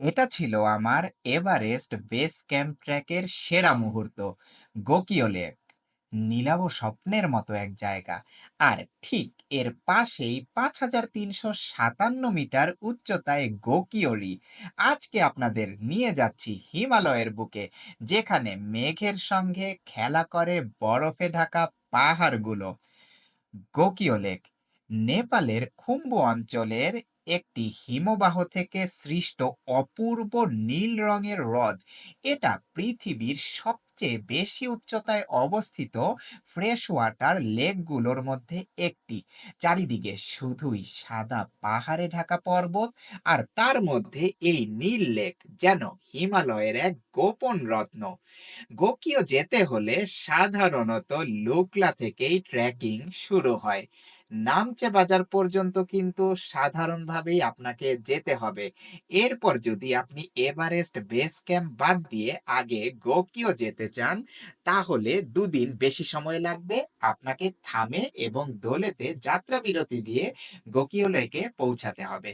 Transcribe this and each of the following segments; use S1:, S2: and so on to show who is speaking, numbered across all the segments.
S1: এটা ছিল আমার এভারেস্ট বেস ক্যাম্প ট্র্যাকের সেরা মুহূর্ত। গোকিও লেক। নীলাভ স্বপ্নের মতো এক জায়গা। আর ঠিক এর পাশেই ৫৩৫৭ মিটার উচ্চতায় গোকিওরি। আজকে আপনাদের নিয়ে যাচ্ছি হিমালয়ের বুকে, যেখানে মেঘের সঙ্গে খেলা করে বরফে ঢাকা পাহাড়গুলো। গোকিও লেক নেপালের খুম্বু অঞ্চলের একটি হিমবাহ থেকে সৃষ্ট অপূর্ব নীল রঙের হ্রদ। এটা পৃথিবীর সবচেয়ে বেশি উচ্চতায় অবস্থিত ফ্রেশ ওয়াটার লেকগুলোর মধ্যে একটি। চারিদিকে শুধুই সাদা পাহাড়ে ঢাকা পর্বত আর তার মধ্যে এই নীল লেক যেন হিমালয়ের এক গোপন রত্ন। গোকিও যেতে হলে সাধারণত লুকলা থেকেই ট্রেকিং শুরু হয়। নামচে বাজার পর্যন্ত কিন্তু সাধারণভাবেই আপনাকে যেতে হবে। এরপর যদি আপনি এভারেস্ট বেস ক্যাম্প বাদ দিয়ে আগে গোকিও যেতে চান, তাহলে দুদিন বেশি সময় লাগবে আপনাকে থামে এবং দোলেতে যাত্রা বিরতি দিয়ে গোকিও লেকে পৌঁছাতে হবে।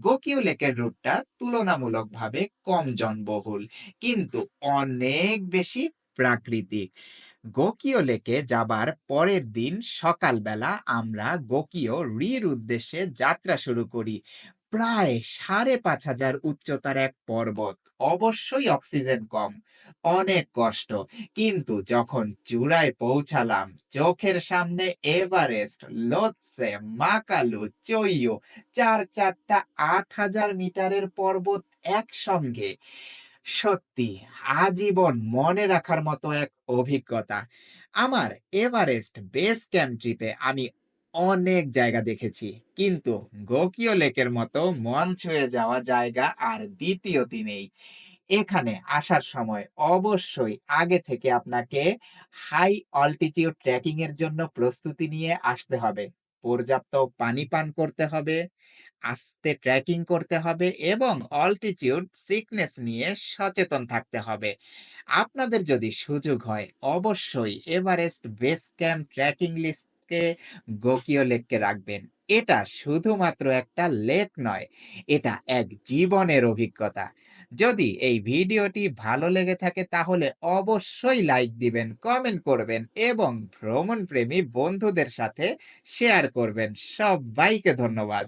S1: গোকিও লেকের রুটটা তুলনামূলকভাবে কম জনবহুল, কিন্তু অনেক বেশি প্রাকৃতিক। গোকিও লেকে যাবার পরের দিন সকালবেলা আমরা গোকিও রির উদ্দেশ্যে যাত্রা শুরু করি। প্রায় সাড়ে পাঁচ হাজার উচ্চতার এক পর্বত। অবশ্যই অক্সিজেন কম, অনেক কষ্ট। কিন্তু যখন চূড়ায় পৌঁছালাম, চোখের সামনে এভারেস্ট, লোৎসে, মাকালু চইও চার চারটা আট হাজার মিটারের পর্বত একসঙ্গে, সত্যি আজীবন মনে রাখার মতো এক অভিজ্ঞতা। আমার এভারেস্ট বেস ক্যাম্প ট্রিপে আমি অনেক জায়গা দেখেছি। কিন্তু গোকিও লেকের মতো মন ছুঁয়ে যাওয়া জায়গা আর দ্বিতীয়টি নেই। এখানে আসার সময় অবশ্যই আগে থেকে আপনাকে হাই অল্টিটিউড ট্রেকিং এর জন্য প্রস্তুতি নিয়ে আসতে হবে। পর্যাপ্ত পানি পান করতে হবে, আস্তে ট্রেকিং করতে হবে এবং অল্টিটিউড সিকনেস নিয়ে সচেতন থাকতে হবে। আপনাদের যদি সুযোগ হয়, অবশ্যই এভারেস্ট বেস ক্যাম্প ট্রেকিং লিস্টকে গোকিও লেককে রাখবেন। এটা শুধুমাত্র একটা লেক নয়, এটা এক জীবনের অভিজ্ঞতা। যদি এই ভিডিওটি ভালো লেগে থাকে তাহলে অবশ্যই লাইক দিবেন, কমেন্ট করবেন এবং ভ্রমণপ্রেমী বন্ধুদের সাথে শেয়ার করবেন। সবাইকে ধন্যবাদ।